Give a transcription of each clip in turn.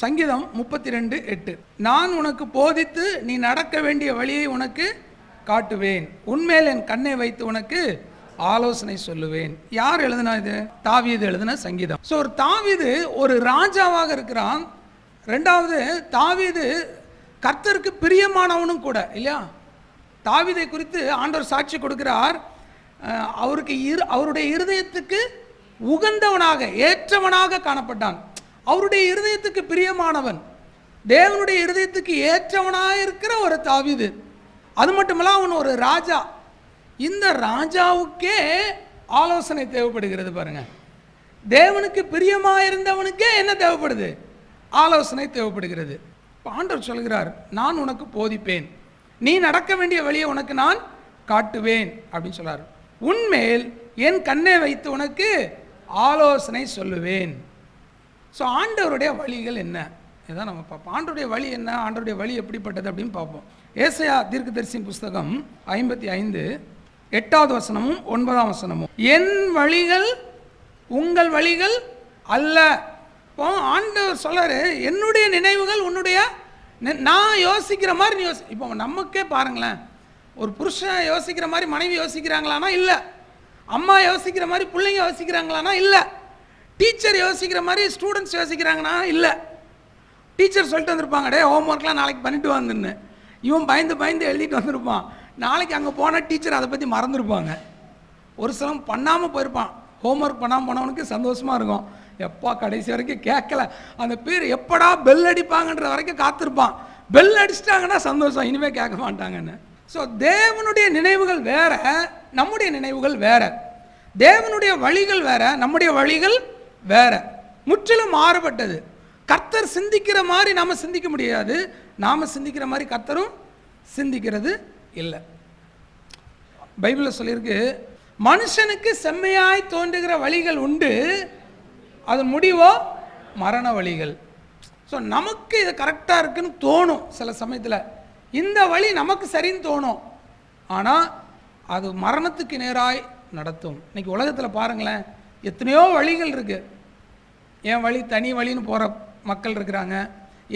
சங்கீதம் முப்பத்தி ரெண்டு எட்டு. நான் உனக்கு போதித்து நீ நடக்க வேண்டிய வழியை உனக்கு காட்டுவேன். உன்மேல் என் கண்ணை வைத்து உனக்கு ஆலோசனை சொல்லுவேன். யார் எழுதுனா இது? தாவீது எழுதின சங்கீதம். ஸோ ஒரு தாவீது ஒரு ராஜாவாக இருக்கிறான். ரெண்டாவது தாவீது கர்த்தருக்கு பிரியமானவனும் கூட இல்லையா? தாவீதை குறித்து ஆண்டவர் சாட்சி கொடுக்கிறார். அவருக்கு இரு அவருடைய இருதயத்துக்கு உகந்தவனாக ஏற்றவனாக காணப்பட்டான். அவருடைய இருதயத்துக்கு பிரியமானவன். தேவனுடைய இருதயத்துக்கு ஏற்றவனாக இருக்கிற ஒரு தாவிது. அது மட்டுமல்ல அவன் ஒரு ராஜா. இந்த ராஜாவுக்கே ஆலோசனை தேவைப்படுகிறது பாருங்க. தேவனுக்கு பிரியமாக இருந்தவனுக்கே என்ன தேவைப்படுது? ஆலோசனை தேவைப்படுகிறது. இப்ப ஆண்டவர் சொல்கிறார் நான் உனக்கு போதிப்பேன். நீ நடக்க வேண்டிய வழியை உனக்கு நான் காட்டுவேன் அப்படின்னு சொல்கிறார் உன்மேல் என் கண்ணை வைத்து உனக்கு ஆலோசனை சொல்லுவேன். ஸோ ஆண்டவருடைய வழிகள் என்ன? இதான் நம்ம பார்ப்போம். ஆண்டருடைய வழி என்ன? ஆண்டவருடைய வழி எப்படிப்பட்டது அப்படின்னு பார்ப்போம். ஏசையா தீர்க்கதரிசியின் புஸ்தகம் ஐம்பத்தி ஐந்து எட்டாவது வசனமும் ஒன்பதாம் வசனமும். என் வழிகள் உங்கள் வழிகள் அல்ல. இப்போ ஆண்டவர் சொல்றாரு என்னுடைய நினைவுகள் உன்னுடைய நான் யோசிக்கிற மாதிரி நீ யோசி இப்போ நமக்கே பாருங்களேன். ஒரு புருஷன் யோசிக்கிற மாதிரி மனைவி யோசிக்கிறாங்களானா இல்லை. அம்மா யோசிக்கிற மாதிரி பிள்ளைங்க யோசிக்கிறாங்களானா இல்லை. டீச்சர் யோசிக்கிற மாதிரி ஸ்டூடெண்ட்ஸ் யோசிக்கிறாங்கன்னா இல்லை. டீச்சர் சொல்லிட்டு வந்திருப்பாங்க டே ஹோம்ஒர்க்லாம் நாளைக்கு பண்ணிட்டு வந்துன்னு இவன் பயந்து பயந்து எழுதிட்டு வந்திருப்பான். நாளைக்கு அங்கே போன டீச்சர் அதை பற்றி மறந்துருப்பாங்க. ஒரு சிலம் பண்ணாமல் போயிருப்பான். ஹோம்ஒர்க் பண்ணாமல் போனவனுக்கு சந்தோஷமாக இருக்கும். எப்பா கடைசி வரைக்கும் கேட்கல. அந்த பேர் எப்படா பெல் அடிப்பாங்கன்ற வரைக்கும் காத்திருப்பான். பெல் அடிச்சிட்டாங்கன்னா சந்தோஷம் இனிமேல் கேட்க மாட்டாங்கன்னு. ஸோ தேவனுடைய நினைவுகள் வேற நம்முடைய நினைவுகள் வேற. தேவனுடைய வழிகள் வேற நம்முடைய வழிகள் வேற. முற்றிலும் மாறுபட்டது. கர்த்தர் சிந்திக்கிற மாதிரி நாம் சிந்திக்க முடியாது. நாம் சிந்திக்கிற மாதிரி கர்த்தரும் சிந்திக்கிறது இல்லை. பைபிளில் சொல்லியிருக்கு மனுஷனுக்கு செம்மையாய் தோன்றுகிற வழிகள் உண்டு. அதன் முடிவோ? மரண வழிகள். ஸோ நமக்கு இது கரெக்டாக இருக்குன்னு தோணும் சில சமயத்தில். இந்த வழி நமக்கு சரின்னு தோணும். ஆனால் அது மரணத்துக்கு நேராய் நடத்தும். இன்றைக்கி உலகத்தில் பாருங்களேன் எத்தனையோ வழிகள் இருக்குது என் வழி தனி வழின்னு போகிற மக்கள் இருக்கிறாங்க.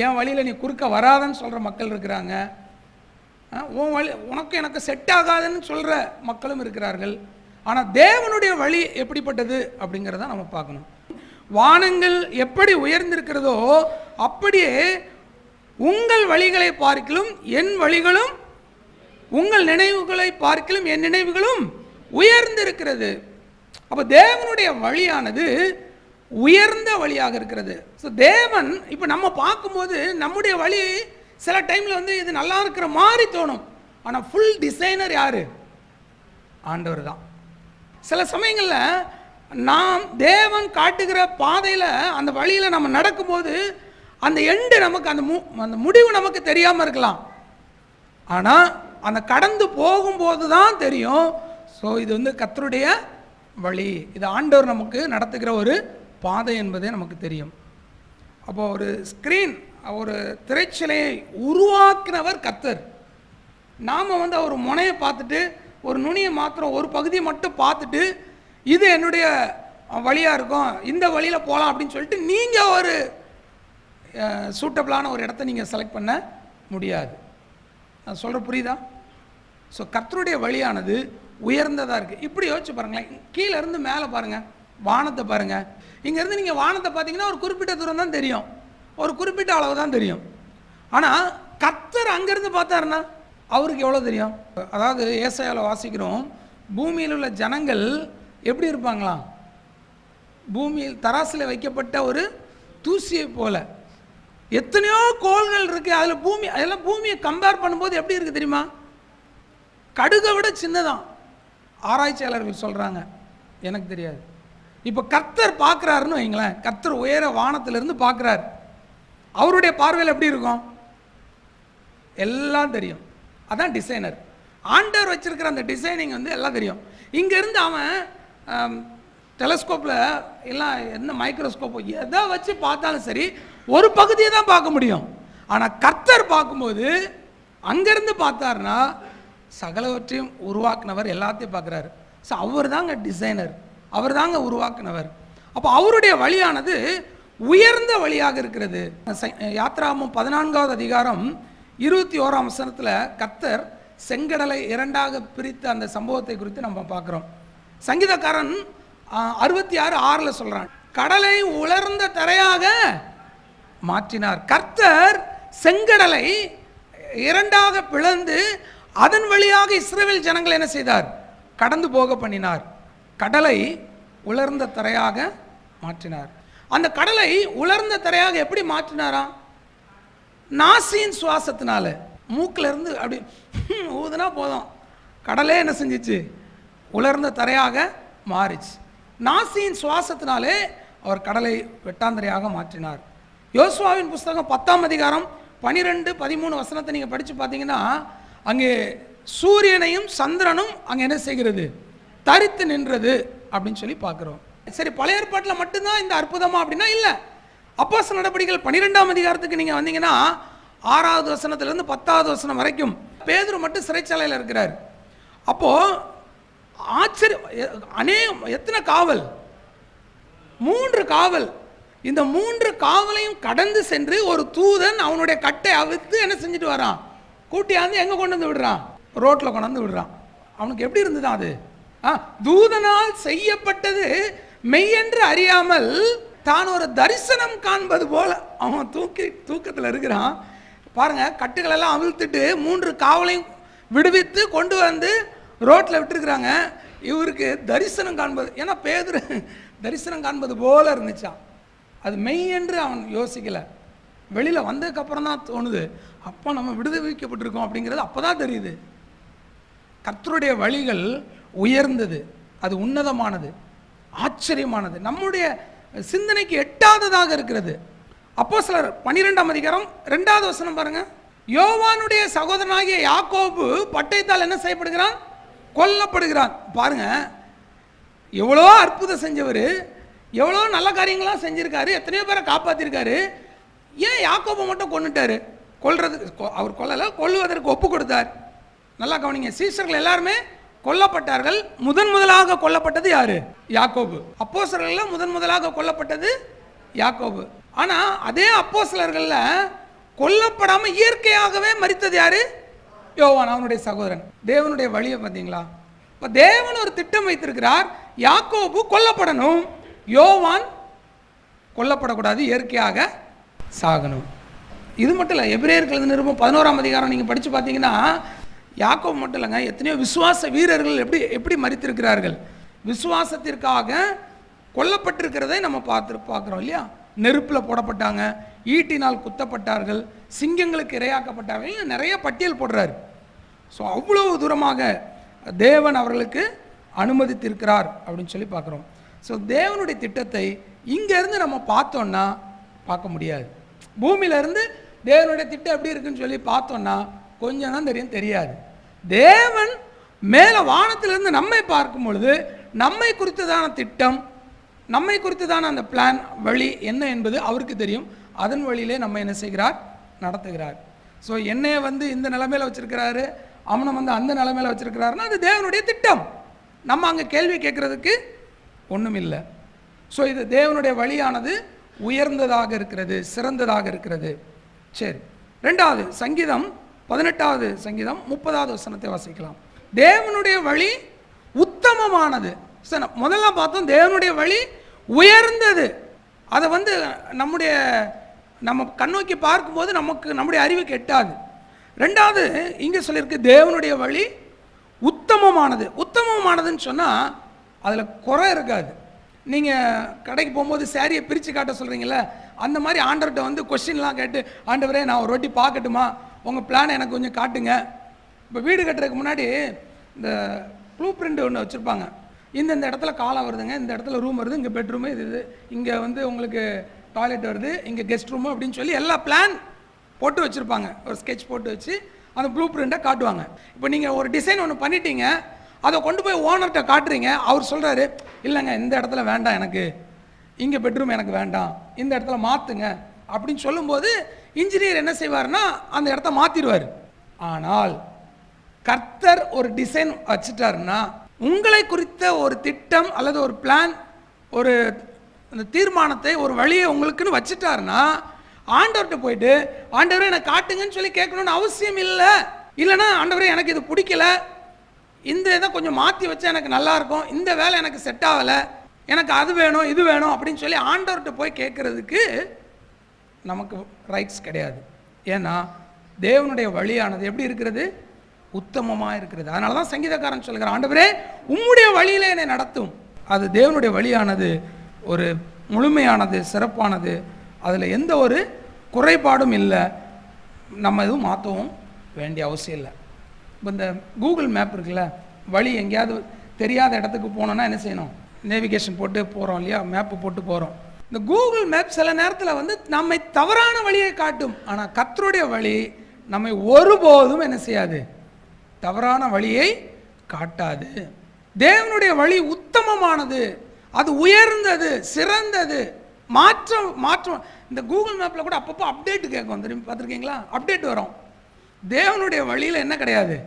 என் வழியில் நீ குறுக்க வராதன்னு சொல்கிற மக்கள் இருக்கிறாங்க. உன் வழி உனக்கு எனக்கு செட் ஆகாதுன்னு சொல்கிற மக்களும் இருக்கிறார்கள். ஆனால் தேவனுடைய வழி எப்படிப்பட்டது அப்படிங்கிறத நம்ம பார்க்கணும். வானங்கள் எப்படி உயர்ந்திருக்கிறதோ அப்படியே உங்கள் வழிகளை பார்க்கிலும் என் வழிகளும் உங்கள் நினைவுகளை பார்க்கிலும் என் நினைவுகளும் உயர்ந்திருக்கிறது. அப்போ தேவனுடைய வழியானது உயர்ந்த வழியாக இருக்கிறது. ஸோ தேவன் இப்போ நம்ம பார்க்கும்போது நம்முடைய வழி சில டைமில் வந்து இது நல்லா இருக்கிற மாதிரி தோணும். ஆனால் ஃபுல் டிசைனர் யார்? ஆண்டவர் தான். சில சமயங்களில் நாம் தேவன் காட்டுகிற பாதையில் அந்த வழியில் நம்ம நடக்கும்போது அந்த எண்டு நமக்கு அந்த மு அந்த முடிவு நமக்கு தெரியாமல் இருக்கலாம். ஆனால் அந்த கடந்து போகும்போது தான் தெரியும். ஸோ இது வந்து கத்தருடைய வழி. இது ஆண்டவர் நமக்கு நடத்துகிற ஒரு பாதை என்பதே நமக்கு தெரியும். அப்போ ஒரு ஸ்க்ரீன் ஒரு திரைச்சலையை உருவாக்கினவர் கத்தர் நாம் வந்து அவர் முனையை பார்த்துட்டு ஒரு நுனியை மாத்திரம் ஒரு பகுதியை மட்டும் பார்த்துட்டு இது என்னுடைய வழியாக இருக்கும் இந்த வழியில் போகலாம் அப்படின்னு சொல்லிட்டு நீங்கள் ஒரு சூட்டபிளான ஒரு இடத்த நீங்கள் செலக்ட் பண்ண முடியாது. நான் சொல்கிற புரியுதா? ஸோ கர்த்தருடைய வழியானது உயர்ந்ததாக இருக்குது இப்படி யோசிச்சு பாருங்களேன். கீழேருந்து மேலே பாருங்கள் வானத்தை பாருங்கள் இங்கேருந்து நீங்கள் வானத்தை பார்த்தீங்கன்னா ஒரு குறிப்பிட்ட தூரம் தான் தெரியும். ஒரு குறிப்பிட்ட அளவு தான் தெரியும். ஆனால் கத்தர் அங்கேருந்து பார்த்தாருன்னா அவருக்கு எவ்வளோ தெரியும்? அதாவது ஏசையாவில் வாசிக்கிறோம் பூமியில் உள்ள ஜனங்கள் எப்படி இருப்பாங்களாம் பூமியில் தராசில் வைக்கப்பட்ட ஒரு தூசியை போல. எத்தனையோ கோள்கள் இருக்குது அதில் பூமி அதெல்லாம் பூமியை கம்பேர் பண்ணும்போது எப்படி இருக்குது தெரியுமா? கடுகை விட சின்னதான். ஆராய்ச்சியாளர்கள் சொல்கிறாங்க எனக்கு தெரியாது. இப்போ கர்த்தர் பார்க்குறாருன்னு வைங்களேன் கர்த்தர் உயர வானத்திலிருந்து பார்க்குறாரு. அவருடைய பார்வையில் எப்படி இருக்கும்? எல்லாம் தெரியும். அதான் டிசைனர் ஆண்டவர் வச்சுருக்கிற அந்த டிசைனிங் வந்து எல்லாம் தெரியும். இங்கேருந்து அவன் டெலஸ்கோப்பில் எல்லாம் என்ன மைக்ரோஸ்கோப் எதை வச்சு பார்த்தாலும் சரி ஒரு பகுதியை தான் பார்க்க முடியும். ஆனால் கர்த்தர் பார்க்கும்போது அங்கேருந்து பார்த்தாருன்னா சகலவற்றையும் உருவாக்குனவர் எல்லாத்தையும் பார்க்குறாரு. ஸோ அவர் தாங்க டிசைனர் அவர் தாங்க உருவாக்குனவர். அப்போ அவருடைய வழியானது உயர்ந்த வழியாக இருக்கிறது. யாத்ராமும் பதினான்காவது அதிகாரம் இருபத்தி ஓராம் வசனத்தில் கத்தர் செங்கடலை இரண்டாக பிரித்த அந்த சம்பவத்தை குறித்து நம்ம பார்க்குறோம். சங்கீதக்காரன் அறுபத்தி ஆறு ஆறில் சொல்கிறான் கடலை உலர்ந்த தரையாக மாற்றினார். கர்த்தர் செங்கடலை இரண்டாக பிளந்து அதன் வழியாக இஸ்ரேல் ஜனங்கள் என்ன செய்தார்? கடந்து போக பண்ணினார். கடலை உலர்ந்த தரையாக மாற்றினார். அந்த கடலை உலர்ந்த தரையாக எப்படி மாற்றினாராம் நாசியின் சுவாசத்தினால. மூக்கில் இருந்து அப்படி ஊதுனா போதும். கடலே என்ன செஞ்சிச்சு? உலர்ந்த தரையாக மாறிச்சு. நாசியின் சுவாசத்தினாலே அவர் கடலை வெட்டாந்தரையாக மாற்றினார். யோசுவாவின் புஸ்தகம் பத்தாம் அதிகாரம் பனிரெண்டு பதிமூணு வசனத்தை நீங்கள் படித்து பார்த்தீங்கன்னா அங்கே சூரியனையும் சந்திரனும் அங்கே என்ன செய்கிறது? தரித்து நின்றது அப்படின்னு சொல்லி பார்க்குறோம். சரி பழைய ஏற்பாட்டில் மட்டும்தான் இந்த அற்புதமா அப்படின்னா இல்லை. அப்பாச நடவடிக்கைகள் பன்னிரெண்டாம் அதிகாரத்துக்கு நீங்கள் வந்தீங்கன்னா ஆறாவது வசனத்துலேருந்து பத்தாவது வசனம் வரைக்கும் பேதுரு மட்டும் சிறைச்சாலையில் இருக்கிறார். அப்போது ஆச்சரிய அநே எத்தனை காவல்? மூன்று காவல். இந்த மூன்று காவலையும் கடந்து சென்று ஒரு தூதன் அவனுடைய கட்டை அவித்து என்ன செஞ்சுட்டு வரான்? கூட்டியாந்து எங்கே கொண்டு வந்து விடுறான்? ரோட்டில் கொண்டு வந்து விடுறான். அவனுக்கு எப்படி இருந்தது அது? தூதனால் செய்யப்பட்டது மெய்யென்று அறியாமல் தான் ஒரு தரிசனம் காண்பது போல. அவன் தூக்கி தூக்கத்தில் இருக்கிறான். பாருங்க கட்டுகளெல்லாம் அவிழ்த்துட்டு மூன்று காவலையும் விடுவித்து கொண்டு வந்து ரோட்டில் விட்டுருக்குறாங்க. இவருக்கு தரிசனம் காண்பது ஏன்னா பேதர் தரிசனம் காண்பது போல இருந்துச்சான் அது மெய் என்று அவன் யோசிக்கலை. வெளியில் வந்ததுக்கப்புறம் தான் தோணுது. அப்போ நம்ம விடுவிக்கப்பட்டிருக்கோம் அப்படிங்கிறது அப்போ தான் தெரியுது. கர்த்தருடைய வழிகள் உயர்ந்தது. அது உன்னதமானது. ஆச்சரியமானது. நம்முடைய சிந்தனைக்கு எட்டாததாக இருக்கிறது. அப்போ சிலர் பன்னிரெண்டாம் அதிகாரம் ரெண்டாவது வசனம் பாருங்க. யோவானுடைய சகோதரனாகிய யாக்கோபு பட்டயத்தால் என்ன செய்யப்படுகிறான்? கொல்லப்படுகிறான். பாருங்க. எவ்வளோ அற்புதம் செஞ்சவர். எவ்வளோ நல்ல காரியங்களாம் செஞ்சிருக்காரு. எத்தனையோ பேரை காப்பாற்றிருக்காரு ஏன் யாக்கோபை மட்டும் கொன்னுட்டாரு? கொல்றது கொ- அவர் கொல்லலை கொல்லுவதற்கு ஒப்பு கொடுத்தார். நல்லா கவனிங்க. சீசர்கள் எல்லாருமே கொல்லப்பட்டார்கள். முதன் முதலாக கொல்லப்பட்டது யாரு? யாக்கோபு. அப்போசலர்களில் முதன் முதலாக கொல்லப்பட்டது யாக்கோபு. ஆனா அதே அப்போசலர்களில் கொல்லப்படாம இயற்கையாகவே மறித்தது யாரு? யோவான் அவனுடைய சகோதரன். தேவனுடைய வழியை பார்த்தீங்களா? இப்போ தேவன் ஒரு திட்டம் வைத்திருக்கிறார். யாக்கோபு கொல்லப்படணும். யோவான் கொல்லப்படக்கூடாது இயற்கையாக சாகணும். இது மட்டும் இல்லை எபிரேயர்கள் நிருபம் பதினோராம் அதிகாரம் நீங்கள் படித்து பார்த்தீங்கன்னா யாக்கோ மட்டும் இல்லைங்க எத்தனையோ விசுவாச வீரர்கள் எப்படி எப்படி மறித்திருக்கிறார்கள் விசுவாசத்திற்காக கொல்லப்பட்டிருக்கிறதை நம்ம பார்த்து பார்க்குறோம் இல்லையா? நெருப்பில் போடப்பட்டாங்க ஈட்டினால் குத்தப்பட்டார்கள் சிங்கங்களுக்கு இரையாக்கப்பட்டார்கள் நிறைய பட்டியல் போடுறாரு. ஸோ அவ்வளவு தூரமாக தேவன் அவர்களுக்கு அனுமதித்திருக்கிறார் அப்படின்னு சொல்லி பார்க்குறோம். ஸோ தேவனுடைய திட்டத்தை இங்கேருந்து நம்ம பார்த்தோன்னா பார்க்க முடியாது. பூமியிலேருந்து தேவனுடைய திட்டம் எப்படி இருக்குன்னு சொல்லி பார்த்தோன்னா கொஞ்சம் தான் தெரியும் தெரியாது. தேவன் மேலே வானத்திலிருந்து நம்மை பார்க்கும் பொழுது நம்மை குறித்ததான திட்டம் நம்மை குறித்ததான அந்த பிளான் வழி என்ன என்பது அவருக்கு தெரியும். அதன் வழியிலே நம்ம என்ன செய்கிறார்? நடத்துகிறார். ஸோ என்னைய வந்து இந்த நிலைமையில் வச்சிருக்கிறாரு அவனை வந்து அந்த நிலைமையில் வச்சிருக்கிறாருன்னா அது தேவனுடைய திட்டம். நம்ம அங்கே கேள்வி கேட்குறதுக்கு ஒன்றும் இல்லை. ஸோ இது தேவனுடைய வழியானது உயர்ந்ததாக இருக்கிறது சிறந்ததாக இருக்கிறது. சரி. ரெண்டாவது சங்கீதம் பதினெட்டாவது சங்கீதம் முப்பதாவது வசனத்தை வாசிக்கலாம். தேவனுடைய வழி உத்தமமானது. சரி முதல்ல பார்த்தோம் தேவனுடைய வழி உயர்ந்தது. அதை வந்து நம்முடைய நம்ம கண்ணோக்கி பார்க்கும்போது நமக்கு நம்முடைய அறிவுக்கு எட்டாது ரெண்டாவது இங்கே சொல்லியிருக்கு தேவனுடைய வழி உத்தமமானது. உத்தமமானதுன்னு சொன்னால் அதில் குறை இருக்காது. நீங்கள் கடைக்கு போகும்போது சேரீயை பிரித்து காட்ட சொல்கிறீங்களே அந்த மாதிரி ஆண்டவர்கிட்ட வந்து கொஸ்டின்லாம் கேட்டு ஆண்டவரே நான் ஒரு வாட்டி பார்க்கட்டுமா? உங்கள் பிளானை எனக்கு கொஞ்சம் காட்டுங்க. இப்போ வீடு கட்டுறதுக்கு முன்னாடி இந்த ப்ளூ பிரிண்ட் ஒன்று வச்சுருப்பாங்க. இந்த இந்த இடத்துல காலம் வருதுங்க இந்த இடத்துல ரூம் வருது இங்கே பெட்ரூமு இது இது. இங்கே வந்து உங்களுக்கு டாய்லெட் வருது இங்கே கெஸ்ட் ரூமு அப்படின்னு சொல்லி எல்லா பிளான் போட்டு வச்சுருப்பாங்க. ஒரு ஸ்கெட்ச் போட்டு வச்சு அந்த ப்ளூ பிரிண்ட்டை காட்டுவாங்க. இப்போ நீங்கள் ஒரு டிசைன் ஒன்று பண்ணிட்டீங்க அதை கொண்டு போய் ஓனர்கிட்ட காட்டுறீங்க அவர் சொல்கிறாரு இல்லைங்க இந்த இடத்துல வேண்டாம் எனக்கு. இங்கே பெட்ரூம் எனக்கு வேண்டாம். இந்த இடத்துல மாற்றுங்க அப்படின்னு சொல்லும்போது இன்ஜினியர் என்ன செய்வார்னா அந்த இடத்த மாற்றிடுவார் ஆனால் கர்த்தர் ஒரு டிசைன் வச்சுட்டாருன்னா உங்களை குறித்த ஒரு திட்டம் அல்லது ஒரு பிளான் ஒரு அந்த தீர்மானத்தை ஒரு வழியை உங்களுக்குன்னு வச்சுட்டாருன்னா ஆண்டவர்கிட்ட போயிட்டு ஆண்டவரே எனக்கு காட்டுங்கன்னு சொல்லி கேட்கணும்னு அவசியம் இல்லை. இல்லைன்னா ஆண்டவரே எனக்கு இது பிடிக்கல. இந்த இதை கொஞ்சம் மாற்றி வச்சா எனக்கு நல்லாயிருக்கும் இந்த வேலை எனக்கு செட் ஆகலை. எனக்கு அது வேணும் இது வேணும் அப்படின்னு சொல்லி ஆண்டவர்கிட்ட போய் கேட்குறதுக்கு நமக்கு ரைட்ஸ் கிடையாது. ஏன்னா தேவனுடைய வழியானது எப்படி இருக்கிறது? உத்தமமாக இருக்கிறது. அதனால தான் சங்கீதக்காரன் சொல்கிறான் ஆண்டவரே உம்முடைய வழியிலே என்னை நடத்தும். அது தேவனுடைய வழியானது ஒரு முழுமையானது சிறப்பானது. அதில் எந்த ஒரு குறைபாடும் இல்லை. நம்ம எதுவும் மாற்றவும் வேண்டிய அவசியம் இல்லை. இப்போ இந்த கூகுள் மேப் இருக்குல்ல வழி எங்கேயாவது தெரியாத இடத்துக்கு போனோன்னா என்ன செய்யணும்? நேவிகேஷன் போட்டு போகிறோம் இல்லையா? மேப்பு போட்டு போகிறோம் இந்த கூகுள் மேப் சில நேரத்தில் வந்து நம்மை தவறான வழியை காட்டும். ஆனால் கத்தருடைய வழி நம்மை ஒருபோதும் என்ன செய்யாது? தவறான வழியை காட்டாது. தேவனுடைய வழி உத்தமமானது. அது உயர்ந்தது சிறந்தது. மாற்றம் மாற்றம். இந்த கூகுள் மேப்பில் கூட அப்பப்போ அப்டேட் கேட்கும். திரும்பி பார்த்துருக்கீங்களா? அப்டேட் வரும். தேவனுடைய வழியில் என்ன கிடையாது?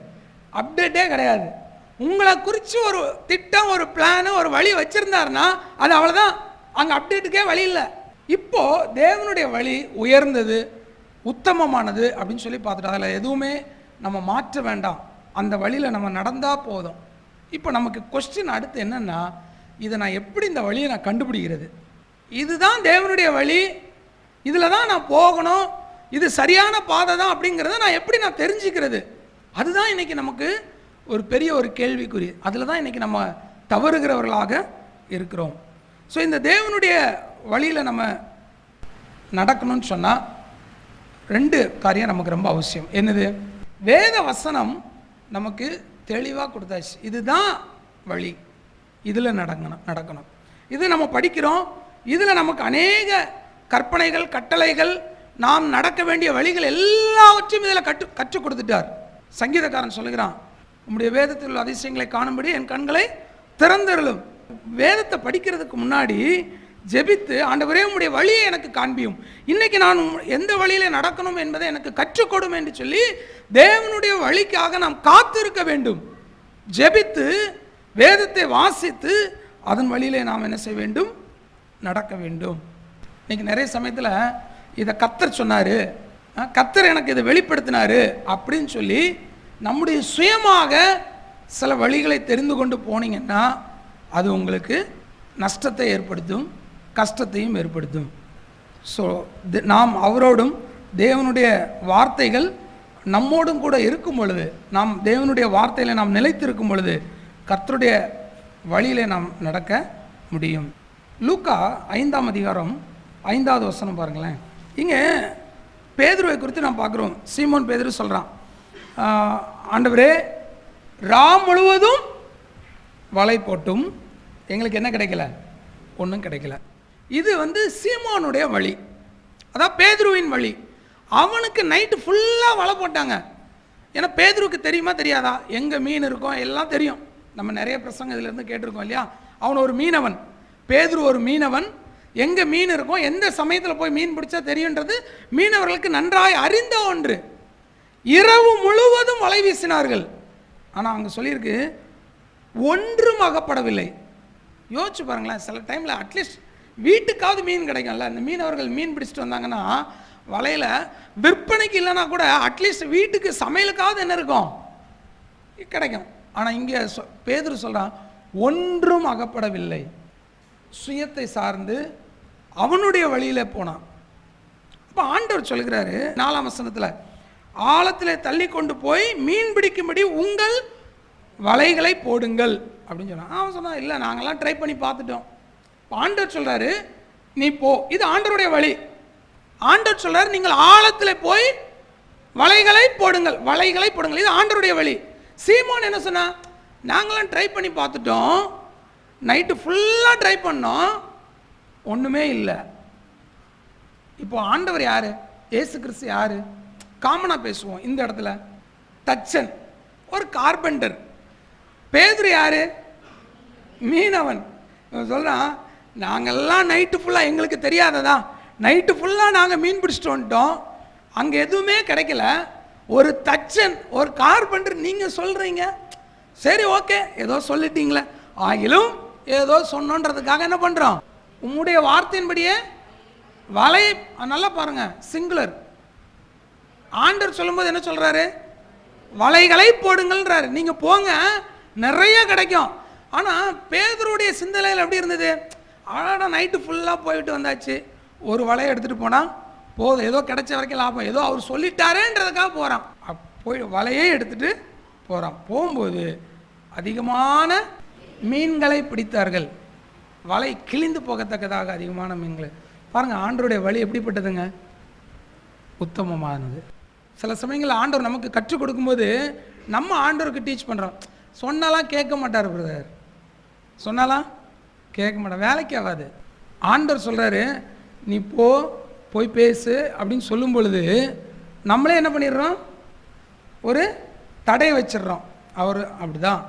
அப்டேட்டே கிடையாது. உங்களை குறித்து ஒரு திட்டம் ஒரு பிளானு ஒரு வழி வச்சுருந்தாருன்னா அது அவ்வளோதான் அங்கே அப்டேட்டுக்கே வழி இல்லை. இப்போது தேவனுடைய வழி உயர்ந்தது உத்தமமானது அப்படின்னு சொல்லி பார்த்துட்டோம் அதில் எதுவுமே நம்ம மாற்ற வேண்டாம். அந்த வழியில் நம்ம நடந்தால் போதும். இப்போ நமக்கு கொஸ்டின் அடுத்து என்னென்னா இதை நான் எப்படி இந்த வழியை நான் கண்டுபிடிக்கிறது? இதுதான் தேவனுடைய வழி. இதில் தான் நான் போகணும். இது சரியான பாதை தான் அப்படிங்கிறத நான் எப்படி நான் தெரிஞ்சுக்கிறது? அதுதான் இன்றைக்கி நமக்கு ஒரு பெரிய ஒரு கேள்விக்குறி. அதில் தான் இன்றைக்கி நம்ம தவறுகிறவர்களாக இருக்கிறோம். ஸோ இந்த தேவனுடைய வழியில் நம்ம நடக்கணும்னு சொன்னால் ரெண்டு காரியம் நமக்கு ரொம்ப அவசியம். என்னது? வேத வசனம் நமக்கு தெளிவாக கொடுத்தாச்சு. இதுதான் வழி. இதில் நடக்கணும் நடக்கணும். இது நம்ம படிக்கிறோம். இதில் நமக்கு அநேக கற்பனைகள் கட்டளைகள் நாம் நடக்க வேண்டிய வழிகள் எல்லாவற்றையும் இதில் கற்று கற்றுக் கொடுத்துட்டார். சங்கீதக்காரன் சொல்லுகிறான் உம்முடைய வேதத்தில் உள்ள அதிசயங்களை காணும்படி என் கண்களை திறந்தருளும். வேதத்தை படிக்கிறதுக்கு முன்னாடி ஜெபித்து ஆண்டவரே உடைய வழியை எனக்கு காண்பியும். இன்னைக்கு நான் எந்த வழியில் நடக்கணும் என்பதை எனக்கு கற்றுக்கொடும் என்று சொல்லி தேவனுடைய வழிக்காக நாம் காத்திருக்க வேண்டும். ஜெபித்து வேதத்தை வாசித்து அதன் வழியிலே நாம் என்ன செய்ய வேண்டும்? நடக்க வேண்டும். இன்னைக்கு நிறைய சமயத்தில் இதை கத்தர் சொன்னார். கத்தர் எனக்கு இதை வெளிப்படுத்தினாரு அப்படின்னு சொல்லி நம்முடைய சுயமாக சில வழிகளை தெரிந்து கொண்டு போனீங்கன்னா அது உங்களுக்கு நஷ்டத்தை ஏற்படுத்தும் கஷ்டத்தையும் ஏற்படுத்தும். ஸோ நாம் அவரோடும் தேவனுடைய வார்த்தைகள் நம்மோடும் கூட இருக்கும் பொழுது நாம் தேவனுடைய வார்த்தையில் நாம் நிலைத்திருக்கும் பொழுது கர்த்தருடைய வழியிலே நாம் நடக்க முடியும். லூக்கா ஐந்தாம் அதிகாரம் ஐந்தாவது வசனம் பாருங்களேன். இங்கே பேதுருவை குறித்து நாம் பார்க்குறோம். சீமோன் பேதுரு சொல்கிறான் ஆண்டவரே ரா முழுவதும் வலை போட்டும். எங்களுக்கு என்ன கிடைக்கல? ஒன்றும் கிடைக்கல. இது வந்து சீமோனுடைய வழி. அதான் பேதுருவின் வழி. அவனுக்கு நைட்டு ஃபுல்லாக வலை போட்டாங்க. ஏன்னா பேதுருவுக்கு தெரியுமா தெரியாதா? எங்கே மீன் இருக்கும் எல்லாம் தெரியும். நம்ம நிறைய பிரசங்க இதுலேருந்து கேட்டிருக்கோம் இல்லையா? அவன் ஒரு மீனவன். பேதுரு ஒரு மீனவன். எங்கே மீன் இருக்கும் எந்த சமயத்தில் போய் மீன் பிடிச்சா தெரியுன்றது மீனவர்களுக்கு நன்றாய் அறிந்த ஒன்று. இரவு முழுவதும் வலை வீசினார்கள். ஆனால் அவங்க சொல்லியிருக்கு ஒன்றும் அகப்படவில்லை. யோசிச்சு பாருங்களேன் சில டைமில் அட்லீஸ்ட் வீட்டுக்காவது மீன் கிடைக்கும்ல. இந்த மீனவர்கள் மீன் பிடிச்சிட்டு வந்தாங்கன்னா வலையில் விற்பனைக்கு இல்லைன்னா கூட அட்லீஸ்ட் வீட்டுக்கு சமையலுக்காவது என்ன இருக்கும்? கிடைக்கும். ஆனால் இங்கே சொ பேதர் சொல்கிறான் ஒன்றும் அகப்படவில்லை. சுயத்தை சார்ந்து அவனுடைய வழியில் போனான். அப்போ ஆண்டவர் சொல்கிறாரு நாலாம் வசனத்தில் ஆழத்தில் தள்ளி கொண்டு போய் மீன் பிடிக்கும்படி உங்கள் வலைகளை போடுங்கள் அப்படின்னு சொன்னான். அவன் சொன்னான் இல்லை நாங்கள்லாம் ட்ரை பண்ணி பார்த்துட்டோம். ஆண்டவர் சொல்கிறாரு நீ போ. இது ஆண்டவருடைய வழி. ஆண்டவர் சொல்கிறார் நீங்கள் ஆழத்தில் போய் வலைகளை போடுங்கள். வலைகளை போடுங்கள். இது ஆண்டவருடைய வழி. சீமோன் என்ன சொன்னா நாங்களாம் ட்ரை பண்ணி பார்த்துட்டோம். நைட்டு ஃபுல்லாக ட்ரை பண்ணோம். ஒன்றுமே இல்லை. இப்போ ஆண்டவர் யார்? ஏசு கிறிஸ்து யார்? காமனாக பேசுவோம் இந்த இடத்துல. தச்சன் ஒரு கார்பெண்டர் பேதுரு யாரு? மீனவன். சொல்கிறான் நாங்கெல்லாம் நைட்டு ஃபுல்லாக எங்களுக்கு தெரியாததா? நைட்டு ஃபுல்லாக நாங்கள் மீன் பிடிச்சிட்டு வந்துட்டோம். அங்கே எதுவுமே கிடைக்கல. ஒரு தச்சன் ஒரு கார்பெண்டர் நீங்கள் சொல்கிறீங்க சரி ஓகே ஏதோ சொல்லிட்டீங்களே. ஆகிலும் ஏதோ சொன்னோன்றதுக்காக என்ன பண்ணுறோம் உங்களுடைய வார்த்தையின்படியே வலை நல்லா பாருங்கள் சிங்குலர் ஆண்டர் சொல்லும்போது என்ன சொல்கிறாரு வலைகளை போடுங்கள்ன்றாரு. நீங்கள் போங்க நிறைய கிடைக்கும். ஆனால் பேதருடைய சிந்தனையில் எப்படி இருந்தது? ஆனால் நைட்டு ஃபுல்லாக போயிட்டு வந்தாச்சு. ஒரு வலையை எடுத்துகிட்டு போனால் போதும் ஏதோ கிடைச்ச வரைக்கும் லாபம். ஏதோ அவர் சொல்லிட்டாரேன்றதுக்காக போகிறான் அப் போய் வலையே எடுத்துகிட்டு போகிறான் போகும்போது அதிகமான மீன்களை பிடித்தார்கள். வலை கிழிந்து போகத்தக்கதாக அதிகமான மீன்களை. பாருங்கள் ஆண்டருடைய வழி எப்படிப்பட்டதுங்க? உத்தமமானது. சில சமயங்களில் ஆண்டவர் நமக்கு கற்றுக் கொடுக்கும்போது நம்ம ஆண்டவருக்கு டீச் பண்ணுறோம் சொன்னாலாம் கேட்க மாட்டார் பிரதர் சொன்னாலாம் கேட்க மாட்டார் வேலைக்கு ஆகாது. ஆண்டவர் சொல்கிறாரு நீ போ போய் பேசு அப்படின்னு சொல்லும் பொழுது நம்மளே என்ன பண்ணிடுறோம்? ஒரு தடை வச்சிடுறோம். அவர் அப்படிதான்.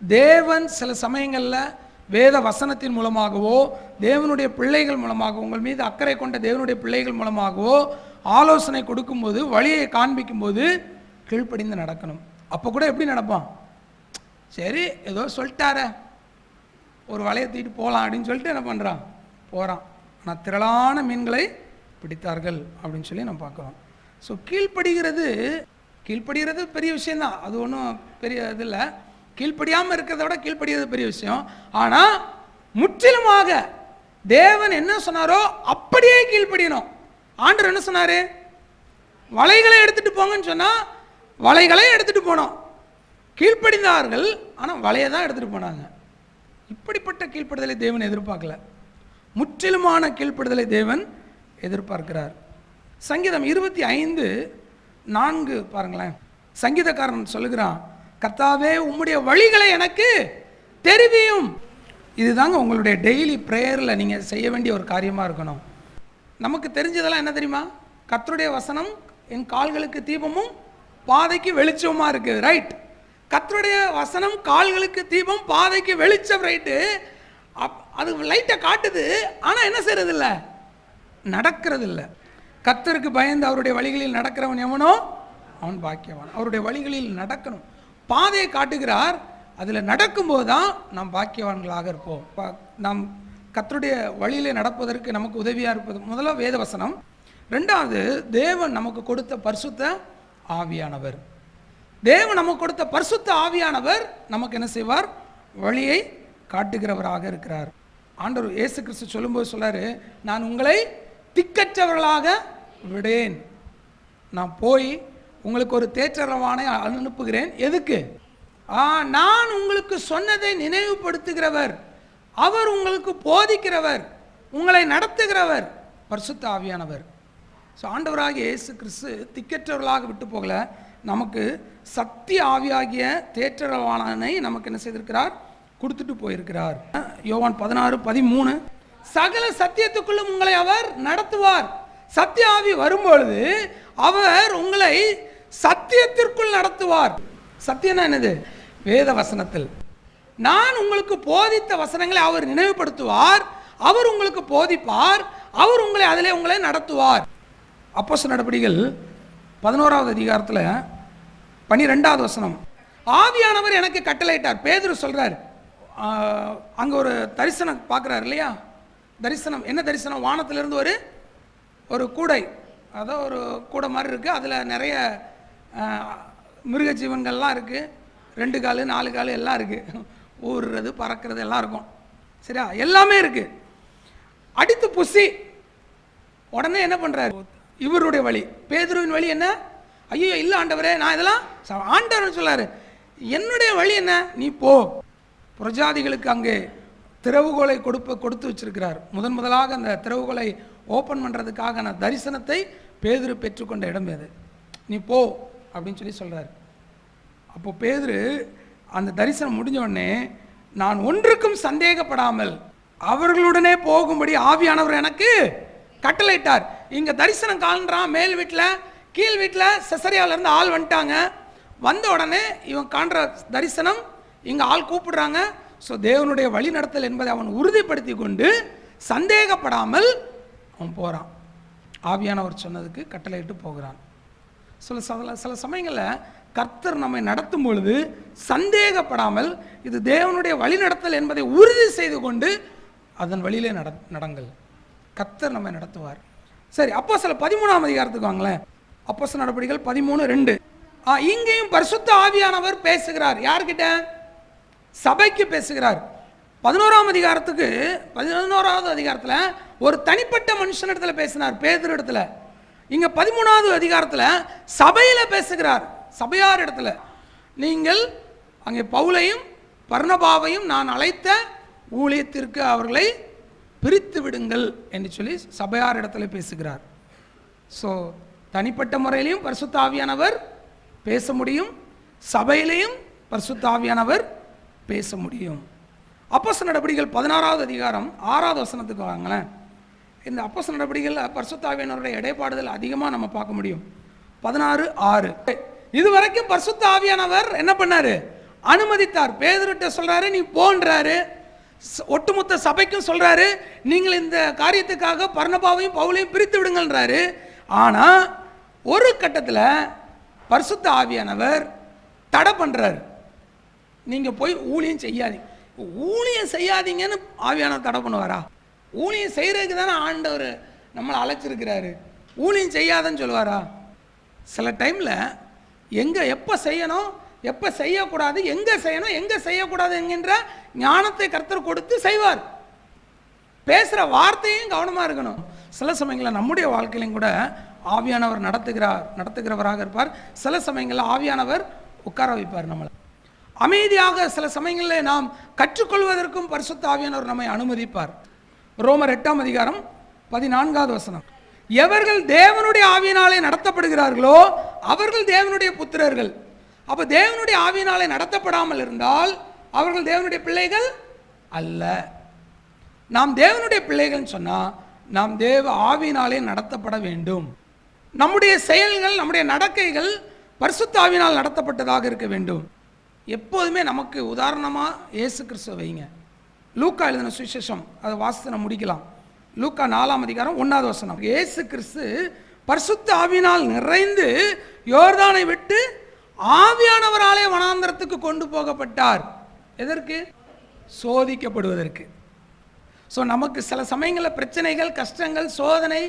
தேவன் சில சமயங்களில் வேத வசனத்தின் மூலமாகவோ தேவனுடைய பிள்ளைகள் மூலமாகவோ உங்கள் மீது அக்கறை கொண்ட தேவனுடைய பிள்ளைகள் மூலமாகவோ ஆலோசனை கொடுக்கும்போது வழியை காண்பிக்கும்போது கீழ்ப்படிந்து நடக்கணும். அப்போ கூட எப்படி நடப்பான்? சரி ஏதோ சொல்லிட்டாரே. ஒரு வலையை தூக்கிட்டு போகலாம் அப்படின்னு சொல்லிட்டு என்ன பண்ணுறான் போகிறான் ஆனால் திரளான மீன்களை பிடித்தார்கள் அப்படின்னு சொல்லி நம்ம பார்க்குறோம். ஸோ கீழ்ப்படுகிறது கீழ்ப்படுகிறது பெரிய விஷயந்தான் அது ஒன்றும் பெரிய இது இல்லை. கீழ்ப்படியாமல் இருக்கிறத விட கீழ்ப்படுகிறது பெரிய விஷயம். ஆனால் முற்றிலுமாக தேவன் என்ன சொன்னாரோ அப்படியே கீழ்ப்படியணும். ஆண்டர் என்ன சொன்னார்? வலைகளை எடுத்துகிட்டு போங்கன்னு சொன்னால் வலைகளை எடுத்துகிட்டு போனோம். கீழ்ப்படிந்தார்கள் ஆனால் வலையை தான் எடுத்துகிட்டு போனாங்க. இப்படிப்பட்ட கீழ்ப்படுதலை தேவன் எதிர்பார்க்கல. முற்றிலுமான கீழ்ப்படுதலை தேவன் எதிர்பார்க்கிறார். சங்கீதம் இருபத்தி ஐந்து நான்கு பாருங்களேன். சங்கீதக்காரன் சொல்லுகிறான் கர்த்தாவே உம்முடைய வழிகளை எனக்கு தெரிவியும். இதுதாங்க உங்களுடைய டெய்லி ப்ரேயரில் நீங்கள் செய்ய வேண்டிய ஒரு காரியமாக இருக்கணும். நமக்கு தெரிஞ்சதெல்லாம் என்ன தெரியுமா? கத்தருடைய வசனம் என் கால்களுக்கு தீபமும் பாதைக்கு வெளிச்சமாக இருக்குது ரைட் கத்தருடைய வசனம் கால்களுக்கு தீபம் பாதைக்கு வெளிச்சம் ரைட்டு அப் அது லைட்டை காட்டுது ஆனால் என்ன செய்யறது நடக்கிறதில்ல. நடக்கிறது பயந்து அவருடைய வழிகளில் நடக்கிறவன் எவனோ? அவன் பாக்கியவான். அவருடைய வழிகளில் நடக்கணும். பாதையை காட்டுகிறார். அதில் நடக்கும்போது தான் நாம் பாக்கியவான்களாக இருப்போம். நாம் கத்தருடைய வழியில் நடப்பதற்கு நமக்கு உதவியாக இருப்பது. முதல்ல வேதவசனம். ரெண்டாவது தேவன் நமக்கு கொடுத்த பரிசுத்த ஆவியானவர். தேவன் நமக்கு கொடுத்த பரிசுத்த ஆவியானவர் நமக்கு என்ன செய்வார்? வழியை காட்டுகிறவராக இருக்கிறார். ஆண்டவர் இயேசு கிறிஸ்து சொல்லும்போது சொல்றாரு நான் உங்களை திக்கற்றவர்களாக விடேன். நான் போய் உங்களுக்கு ஒரு தேற்றரவானை அனுப்புகிறேன். எதுக்கு? நான் உங்களுக்கு சொன்னதை நினைவுபடுத்துகிறவர். அவர் உங்களுக்கு போதிக்கிறவர். உங்களை நடத்துகிறவர். பரிசுத்த ஆவியானவர். ஸோ ஆண்டவராக இயேசு கிறிஸ்து திக்கற்றவர்களாக விட்டு போகல. நமக்கு சக்தி ஆவியாகிய தேற்றரவாளனை நமக்கு என்ன செய்திருக்கிறார்? கொடுத்துட்டு போயிருக்கிறார். யோவான் பதினாறு பதிமூணு. சகல சத்தியத்துக்குள்ளும் உங்களை அவர் நடத்துவார். சத்திய ஆவி வரும்பொழுது அவர் உங்களை சத்தியத்திற்குள் நடத்துவார். சத்தியம்னா என்னது? வேத வசனத்தில். நான் உங்களுக்கு போதித்த வசனங்களை அவர் நினைவுபடுத்துவார். அவர் உங்களுக்கு போதிப்பார். அவர் உங்களை அதிலே உங்களை நடத்துவார். அப்போஸ் நடபடிகள் பதினோராவது அதிகாரத்தில் பன்னிரெண்டாவது வசனம். ஆவியானவர் எனக்கு கட்டளையிட்டார். பேதுரு சொல்கிறார் அங்கே ஒரு தரிசனம் பார்க்குறாரு இல்லையா? தரிசனம். என்ன தரிசனம்? வானத்திலிருந்து ஒரு ஒரு கூடை. அதோ ஒரு கூடை மாதிரி இருக்குது அதில் நிறைய மிருக ஜீவன்கள்லாம் இருக்குது ரெண்டு காலு நாலு காலு எல்லாம் இருக்குது ஊறுறது பறக்கிறது எல்லாம் இருக்கும். சரியா? எல்லாமே இருக்குது அடித்து புசி. உடனே என்ன பண்ணுறாரு இவருடைய வழி. பேதுருவின் வழி என்ன? ஐயோ இல்லை ஆண்டவரே நான் இதெல்லாம் ஆண்டவர் சொல்லார். என்னுடைய வழி என்ன? நீ போ. பிரஜாதிகளுக்கு அங்கே திறவுகோலை கொடுப்ப கொடுத்து வச்சிருக்கிறார். முதன் முதலாக அந்த திறவுகோலை ஓப்பன் பண்ணுறதுக்காக நான் தரிசனத்தை பேதுரு பெற்றுக்கொண்ட இடம் அது நீ போ அப்படின்னு சொல்லி சொல்கிறார் அப்போ பேதுரு அந்த தரிசனம் முடிஞ்ச உடனே நான் ஒன்றுக்கும் சந்தேகப்படாமல் அவர்களுடனே போகும்படி ஆவியானவர் எனக்கு கட்டளையிட்டார். இங்கே தரிசனம் காண்றான் மேல் வீட்டில் கீழ் வீட்டில் செசரியாவிலேருந்து ஆள் வந்துட்டாங்க. வந்த உடனே இவன் காண்ற தரிசனம் இங்கே ஆள் கூப்பிடுறாங்க. ஸோ தேவனுடைய வழிநடத்தல் என்பதை அவன் உறுதிப்படுத்தி கொண்டு சந்தேகப்படாமல் அவன் போகிறான் ஆவியானவர் சொன்னதுக்கு கட்டளையிட்டு போகிறான். சில சில சில சமயங்களில் கர்த்தர் நம்மை நடத்தும் பொழுது சந்தேகப்படாமல் இது தேவனுடைய வழிநடத்தல் என்பதை உறுதி செய்து கொண்டு அதன் வழியிலே நட நடங்கள். கர்த்தர் நம்மை நடத்துவார். சரி அப்போ சில பதிமூணாம் அதிகாரத்துக்கு வாங்களேன். அப்பச நடவடிக்கைகள் பதிமூணு ரெண்டு. இங்கேயும் பரிசுத்த ஆவியானவர் பேசுகிறார். யார்கிட்ட? சபைக்கு பேசுகிறார். பதினோராம் அதிகாரத்துக்கு பதினோராவது அதிகாரத்தில் ஒரு தனிப்பட்ட மனுஷனிடத்துல பேசினார் பேதர் இடத்துல. இங்கே பதிமூணாவது அதிகாரத்தில் சபையில் பேசுகிறார். சபையார் இடத்துல. நீங்கள் அங்கே பவுலையும் பர்ணபாவையும் நான் அழைத்த ஊழியத்திற்கு அவர்களை பிரித்து விடுங்கள் என்று சொல்லி சபையார் இடத்துல பேசுகிறார். ஸோ தனிப்பட்ட முறையிலையும் பரிசுத்த ஆவியானவர் பேச முடியும். சபையிலையும் பரிசுத்த ஆவியானவர் பேச முடியும். அப்பச நடவடிக்கைகள் பதினாறாவது அதிகாரம் ஆறாவது வசனத்துக்கு வாங்களேன் இந்த அப்பச நடவடிக்கைகளில் பரிசுத்தாவியானவருடைய இடைப்பாடுதல் அதிகமாக நம்ம பார்க்க முடியும். பதினாறு ஆறு. இது வரைக்கும் பரிசுத்த ஆவியானவர் என்ன பண்ணார்? அனுமதித்தார். பேதர்கிட்ட சொல்கிறாரு நீ போன்றாரு. ஒட்டுமொத்த சபைக்கும் சொல்கிறாரு நீங்கள் இந்த காரியத்துக்காக பர்ணபாவையும் பவுலையும் பிரித்து விடுங்கன்றாரு ஆனால் ஒரு கட்டத்தில் பரிசுத்த ஆவியானவர் தடை பண்ணுறாரு நீங்கள் போய் ஊழியம் செய்யாதீங்க. ஊழியம் செய்யாதீங்கன்னு ஆவியானவர் தடை பண்ணுவாரா? ஊழியம் செய்கிறதுக்கு தானே ஆண்டவர் நம்மளை அழைச்சிருக்கிறாரு. ஊழியம் செய்யாதன்னு சொல்லுவாரா? சில டைமில் எங்கே எப்போ செய்யணும் எப்போ செய்யக்கூடாது எங்கே செய்யணும் எங்கே செய்யக்கூடாது என்கின்ற ஞானத்தை கருத்தர் கொடுத்து செய்வார். பேசுகிற வார்த்தையும் கவனமாக இருக்கணும். சில சமயங்களில் நம்முடைய வாழ்க்கையிலையும் கூட ஆவியானவர் நடத்துகிறார் நடத்துகிறவராக இருப்பார். சில சமயங்களில் ஆவியானவர் உட்கார வைப்பார் நம்மளை. அமைதியாக சில சமயங்களில் நாம் கற்றுக்கொள்வதற்கும் பரிசுத்த ஆவியானவர் நம்மை அனுமதிப்பார். ரோமர் எட்டாம் அதிகாரம் பதினான்காவது வசனம். எவர்கள் தேவனுடைய ஆவியினாலே நடத்தப்படுகிறார்களோ அவர்கள் தேவனுடைய புத்திரர்கள். அப்போ தேவனுடைய ஆவியினாலே நடத்தப்படாமல் இருந்தால் அவர்கள் தேவனுடைய பிள்ளைகள் அல்ல. நாம் தேவனுடைய பிள்ளைகள்னு சொன்னால் நாம் தேவ ஆவினாலே நடத்தப்பட வேண்டும். நம்முடைய செயல்கள் நம்முடைய நடக்கைகள் பரிசுத்தாவினால் நடத்தப்பட்டதாக இருக்க வேண்டும். எப்போதுமே நமக்கு உதாரணமாக இயேசு கிறிஸ்துவ வைங்க. லூக்கா எழுதின சுவிசேஷம் அதை வாசித்து நம்ம முடிக்கலாம். லூக்கா நாலாம் அதிகாரம் ஒன்றாவது வசனம். இயேசு கிறிஸ்து பரிசுத்த ஆவினால் நிறைந்து யோர்தானை விட்டு ஆவியானவராலே வனாந்திரத்துக்கு கொண்டு போகப்பட்டார். எதற்கு? சோதிக்கப்படுவதற்கு. ஸோ நமக்கு சில சமயங்களில் பிரச்சனைகள் கஷ்டங்கள் சோதனை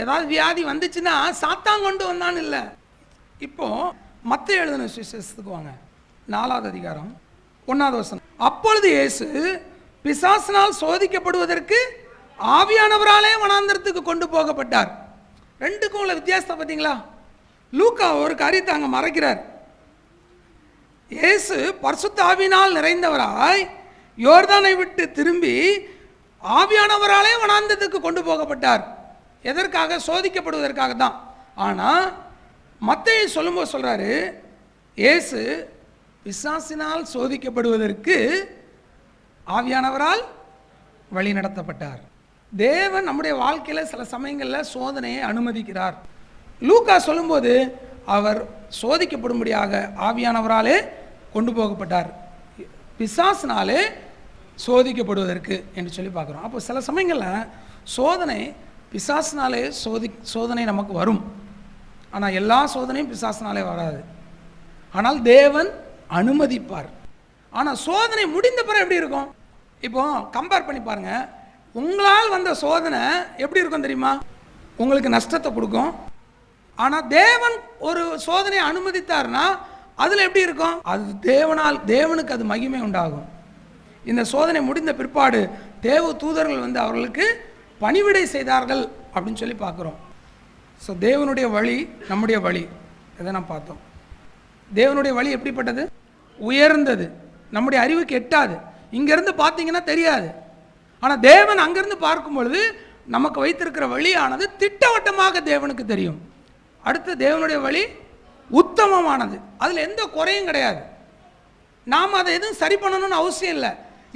ஏதாவது வியாதி வந்துச்சுன்னா சாத்தான் கொண்டு வந்தான்னு இல்லை. இப்போ மற்ற எழுதின சுவிசேஷத்துக்கு வாங்க. நாலாவது அதிகாரம் ஒன்றாவது வசனம். அப்பொழுது இயேசு பிசாசினால் சோதிக்கப்படுவதற்கு ஆவியானவராலே வனாந்திரத்துக்கு கொண்டு போகப்பட்டார். ரெண்டுக்கும் உள்ள வித்தியாசத்தை பார்த்தீங்களா? லூக்கா ஒரு காரியத்தை அங்கே மறைக்கிறார். இயேசு பர்சுத்த ஆவினால் நிறைந்தவராய் யோர்தானை விட்டு திரும்பி ஆவியானவராலே வனாந்தத்துக்கு கொண்டு போகப்பட்டார். எதற்காக? சோதிக்கப்படுவதற்காக தான் ஆனால் மத்தையை சொல்லும்போது சொல்கிறாரு இயேசு விசாசினால் சோதிக்கப்படுவதற்கு ஆவியானவரால் வழி நடத்தப்பட்டார். தேவன் நம்முடைய வாழ்க்கையில் சில சமயங்களில் சோதனையை அனுமதிக்கிறார். லூக்கா சொல்லும்போது அவர் சோதிக்கப்படும்படியாக ஆவியானவராலே கொண்டு போகப்பட்டார். பிசாசினாலே சோதிக்கப்படுவதற்கு என்று சொல்லி பார்க்குறோம். அப்போ சில சமயங்களில் சோதனை பிசாசினாலே சோதி சோதனை நமக்கு வரும். ஆனால் எல்லா சோதனையும் பிசாசினாலே வராது. ஆனால் தேவன் அனுமதிப்பார். ஆனால் சோதனை முடிந்த பிறகு எப்படி இருக்கும்? இப்போ கம்பேர் பண்ணி பாருங்கள் உங்களால் வந்த சோதனை எப்படி இருக்கும் தெரியுமா? உங்களுக்கு நஷ்டத்தை கொடுக்கும். ஆனால் தேவன் ஒரு சோதனையை அனுமதித்தார்னா அதில் எப்படி இருக்கும்? அது தேவனால் தேவனுக்கு அது மகிமை உண்டாகும். இந்த சோதனை முடிந்த பிற்பாடு தேவ தூதர்கள் வந்து அவர்களுக்கு பணிவிடை செய்தார்கள் அப்படின்னு சொல்லி பார்க்குறோம். ஸோ தேவனுடைய வழி நம்முடைய வழி. இதை நான் பார்த்தோம். தேவனுடைய வழி எப்படிப்பட்டது? உயர்ந்தது. நம்முடைய அறிவுக்கு எட்டாது இங்கேருந்து பார்த்தீங்கன்னா தெரியாது. ஆனால் தேவன் அங்கேருந்து பார்க்கும் பொழுது நமக்கு வைத்திருக்கிற வழியானது திட்டவட்டமாக தேவனுக்கு தெரியும். அடுத்து தேவனுடைய வழி உத்தமமானது. அதில் எந்த குறையும் கிடையாது. நாம் அதை எதுவும் சரி பண்ணணும்னு அவசியம் இல்லை.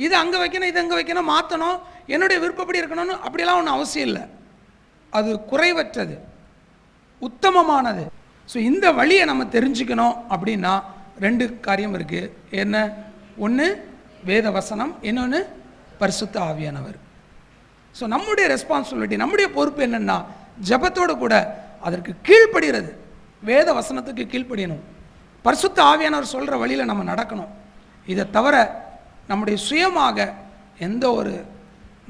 இது அங்கே வைக்கணும் இது அங்கே வைக்கணும் மாற்றணும் என்னுடைய விருப்பப்படி இருக்கணும்னு அப்படிலாம் ஒன்றும் அவசியம் இல்லை. அது குறைவற்றது. உத்தமமானது. ஸோ இந்த வழியை நம்ம தெரிஞ்சுக்கணும் அப்படின்னா ரெண்டு காரியம் இருக்குது என்ன? ஒன்று வேத வசனம் இன்னொன்று பரிசுத்த ஆவியானவர். ஸோ நம்முடைய ரெஸ்பான்சிபிலிட்டி நம்முடைய பொறுப்பு என்னென்னா ஜெபத்தோடு கூட அதற்கு கீழ்ப்படுகிறது. வேத வசனத்துக்கு கீழ்ப்படியணும். பரிசுத்த ஆவியானவர் சொல்கிற வழியில் நம்ம நடக்கணும். இதை தவிர நம்முடைய சுயமாக எந்த ஒரு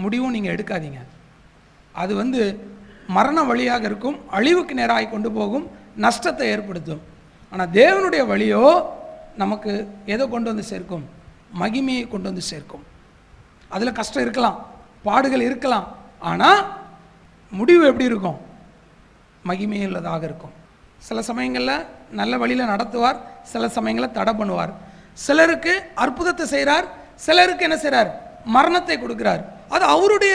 முடிவும் நீங்கள் எடுக்காதீங்க. அது வந்து மரண வழியாக இருக்கும் அழிவுக்கு நேராக கொண்டு போகும் நஷ்டத்தை ஏற்படுத்தும். ஆனால் தேவனுடைய வழியோ நமக்கு எதை கொண்டு வந்து சேர்க்கும் மகிமையை கொண்டு வந்து சேர்க்கும். அதில் கஷ்டம் இருக்கலாம் பாடுகள் இருக்கலாம் ஆனால் முடிவு எப்படி இருக்கும்? மகிமையுள்ளதாக இருக்கும். சில சமயங்களில் நல்ல வழியில் நடத்துவார் சில சமயங்களில் தடை பண்ணுவார். சிலருக்கு அற்புதத்தை செய்கிறார் சிலருக்கு என்ன செய்கிறார் மரணத்தை கொடுக்குறார். அது அவருடைய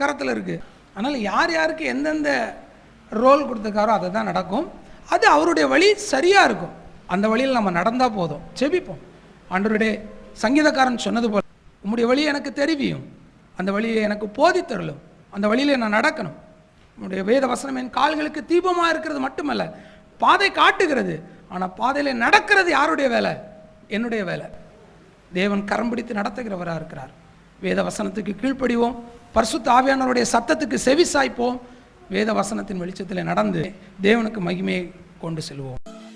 கரத்தில் இருக்குது அதனால் யார் யாருக்கு எந்தெந்த ரோல் கொடுத்துருக்காரோ அதை தான் நடக்கும். அது அவருடைய வழி சரியாக இருக்கும். அந்த வழியில் நம்ம நடந்தால் போதும். செபிப்போம் அன்றருடைய சங்கீதக்காரன் சொன்னது போல் உம்முடைய வழி எனக்கு தெரிவியும். அந்த வழியை எனக்கு போதித்தருளும் அந்த வழியில் நான் நடக்கணும். உன்னுடைய வேத வசனம் என் கால்களுக்கு தீபமாக இருக்கிறது மட்டுமல்ல பாதை காட்டுகிறது. ஆனால் பாதையில் நடக்கிறது யாருடைய வேலை? என்னுடைய வேலை. தேவன் கரம் பிடித்து நடத்துகிறவராக இருக்கிறார். வேத வசனத்துக்கு கீழ்ப்படிவோம். பரிசுத்த ஆவியானவருடைய சத்தத்துக்கு செவி சாய்ப்போம் வேத வசனத்தின் வெளிச்சத்தில் நடந்து தேவனுக்கு மகிமையை கொண்டு செல்வோம்.